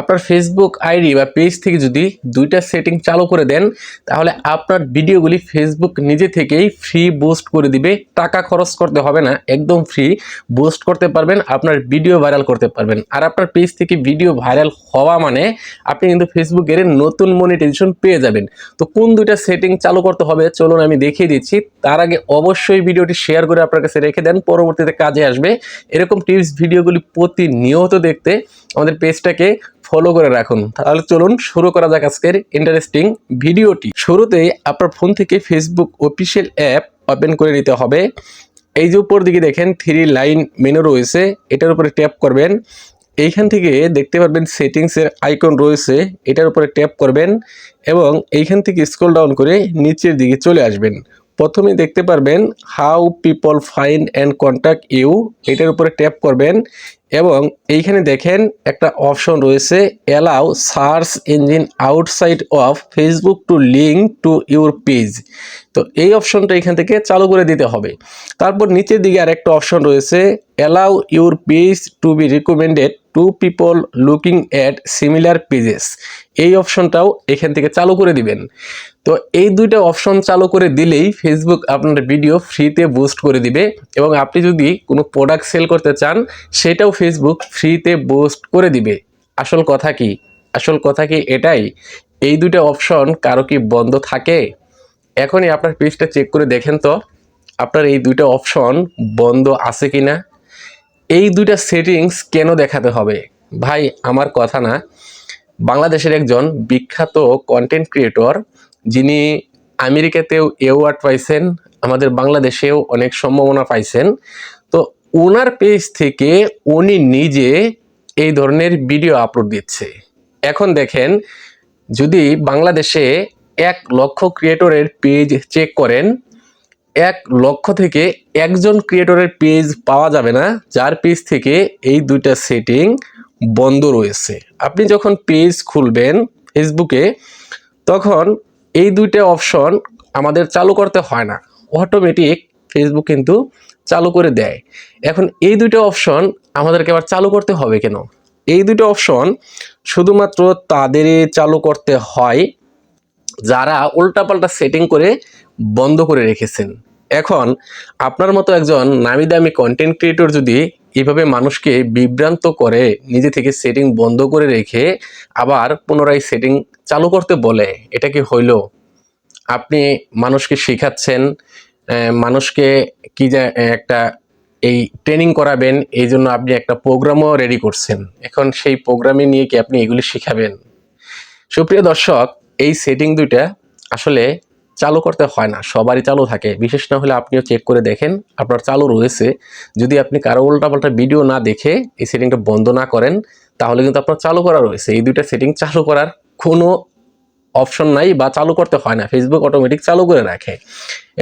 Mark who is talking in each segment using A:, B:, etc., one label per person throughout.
A: আপনার Facebook ID বা page থেকে যদি দুইটা সেটিং চালু করে দেন, তাহলে আপনার ভিডিওগুলি ফেসবুক নিজে থেকেই ফ্রি বুস্ট করে দিবে। টাকা খরচ করতে হবে না, একদম ফ্রি বুস্ট করতে পারবেন, আপনার ভিডিও ভাইরাল করতে পারবেন। আর আপনার পেজ থেকে ভিডিও ভাইরাল হওয়া মানে আপনি কিন্তু ফেসবুকের নতুন মনিটাইজেশন পেয়ে যাবেন। তো কোন দুইটা সেটিং চালু করতে হবে, চলুন আমি দেখিয়ে দিচ্ছি। তার আগে অবশ্যই ভিডিওটি শেয়ার করে আপনার কাছে রেখে দেন, পরবর্তীতে কাজে আসবে। এরকম টিপস ভিডিওগুলি প্রতিনিয়ত দেখতে আমাদের পেজটাকে ফলো করে রাখুন। তাহলে চলুন শুরু করা যাক আজকের ইন্টারেস্টিং ভিডিওটি শুরুতেই আপনার ফোন থেকে ফেসবুক অফিসিয়াল অ্যাপ ওপেন করে নিতে হবে। এই যে উপর দিকে দেখেন থ্রি লাইন মেনু রয়েছে, এটার উপরে ট্যাপ করবেন। এইখান থেকে দেখতে পারবেন সেটিংসের আইকন রয়েছে, এটার উপরে ট্যাপ করবেন এবং এইখান থেকে স্ক্রল ডাউন করে নিচের দিকে চলে আসবেন। প্রথমে দেখতে পারবেন how people find and contact you এটার উপরে ট্যাপ করবেন। এবং এইখানে দেখেন একটা অপশন রয়েছে allow search engine outside of Facebook to link to your page তো এই অপশনটা এখান থেকে চালু করে দিতে হবে। তারপর নিচের দিকে আরেকটা অপশন রয়েছে allow your page to be recommended to people looking at similar pages এই অপশনটাও এখান থেকে চালু করে দিবেন। তো এই দুইটা অপশন চালু করে দিলেই ফেসবুক আপনার ভিডিও ফ্রিতে বুস্ট করে দিবে এবং আপনি যদি কোনো প্রোডাক্ট সেল করতে চান, সেটাও ফেসবুক ফ্রিতে বুস্ট করে দিবে। আসল কথা কি? আসল কথা কি এটাই? এই দুইটা অপশন কারও কি বন্ধ থাকে? এখনই আপনার পেজটা চেক করে দেখেন তো, আপনার এই দুইটা অপশন বন্ধ আছে কি না এই দুইটা সেটিংস কেন দেখাতে হবে? ভাই, আমার কথা না, বাংলাদেশের একজন বিখ্যাত কন্টেন্ট ক্রিয়েটর যিনি আমেরিকাতেও অ্যাওয়ার্ড পাইছেন, আমাদের বাংলাদেশেও অনেক সম্ভাবনা পাইছেন। তো ওনার পেজ থেকে উনি নিজে এই ধরনের ভিডিও আপলোড দিচ্ছে। এখন দেখেন, যদি বাংলাদেশে এক লক্ষ ক্রিয়েটরের পেজ চেক করেন, এক লক্ষ থেকে একজন ক্রিয়েটরের পেজ পাওয়া যাবে না, যার পেজ থেকে এই দুইটা সেটিং বন্ধ রয়েছে। আপনি যখন পেজ খুলবেন ফেসবুকে তখন এই দুইটা অপশন আমাদের চালু করতে হয় না। অটোমেটিক ফেসবুক কিন্তু চালু করে দেয়। এখন এই দুইটা অপশন আমাদেরকে আবার চালু করতে হবে কেন? এই দুটো অপশন শুধুমাত্র তাদেরই চালু করতে হয় যারা উল্টাপাল্টা সেটিং করে বন্ধ করে রেখেছেন। এখন আপনার মতো একজন নামি দামি কন্টেন্ট ক্রিয়েটর যদি এভাবে মানুষকে বিভ্রান্ত করে, নিজে থেকে সেটিং বন্ধ করে রেখে আবার পুনরায় সেটিং চালু করতে বলে, এটা কি হইল? আপনি মানুষকে শেখাচ্ছেন মানুষকে কি যে একটা এই ট্রেনিং করাবেন, এই জন্য আপনি একটা প্রোগ্রামও রেডি করছেন। এখন সেই প্রোগ্রামে নিয়ে কি আপনি এগুলি শিখাবেন? সুপ্রিয় দর্শক, এই সেটিং দুইটা আসলে চালু করতে হয় না, সবারই চালু থাকে। বিশেষ না হলে আপনিও চেক করে দেখেন, আপনার চালু রয়েছে। যদি আপনি কারও উল্টাপাল্টা ভিডিও না দেখে এই সেটিংটা বন্ধ না করেন, তাহলে কিন্তু আপনার চালু করা রয়েছে। এই দুইটা সেটিং চালু করার কোনো অপশন নাই বা চালু করতে হয় না। ফেসবুক অটোমেটিক চালু করে রাখে।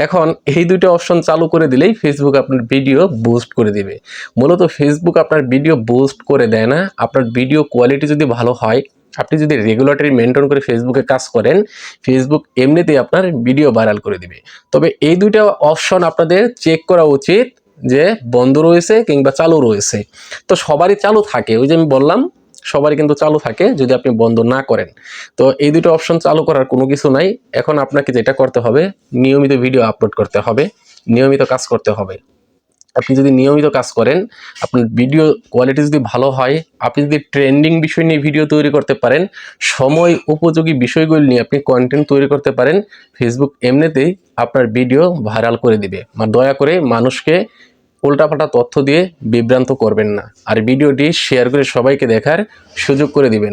A: এখন এই দুইটা অপশন চালু করে দিলেই ফেসবুক আপনার ভিডিও বুস্ট করে দিবে। মূলত ফেসবুক আপনার ভিডিও বুস্ট করে দেয় না। আপনার ভিডিও কোয়ালিটি যদি ভালো হয়, আপনি যদি রেগুলেটরি মেনটেন করে ফেসবুকে কাজ করেন ফেসবুক এমনিতেই আপনার ভিডিও ভাইরাল করে দিবে। তবে এই দুইটা অপশন আপনাদের চেক করা উচিত যে বন্ধ রয়েছে কিংবা চালু রয়েছে। তো সবারই চালু থাকে। ওই যে আমি বললাম সবারই কিন্তু চালু থাকে যদি আপনি বন্ধ না করেন। তো এই দুটো অপশন চালু করার কোনো কিছু নাই। এখন আপনাকে যেটা করতে হবে, নিয়মিত ভিডিও আপলোড করতে হবে, নিয়মিত কাজ করতে হবে। আপনি যদি নিয়মিত কাজ করেন, আপনার ভিডিও কোয়ালিটি যদি ভালো হয়, আপনি যদি ট্রেন্ডিং বিষয় নিয়ে ভিডিও তৈরি করতে পারেন, সময় উপযোগী বিষয়গুলি নিয়ে আপনি কন্টেন্ট তৈরি করতে পারেন ফেসবুক এমনিতেই আপনার ভিডিও ভাইরাল করে দিবে। মানে দয়া করে মানুষকে উল্টাপাল্টা তথ্য দিয়ে বিভ্রান্ত করবেন না। আর ভিডিওটি শেয়ার করে সবাইকে দেখার সুযোগ করে দিবেন।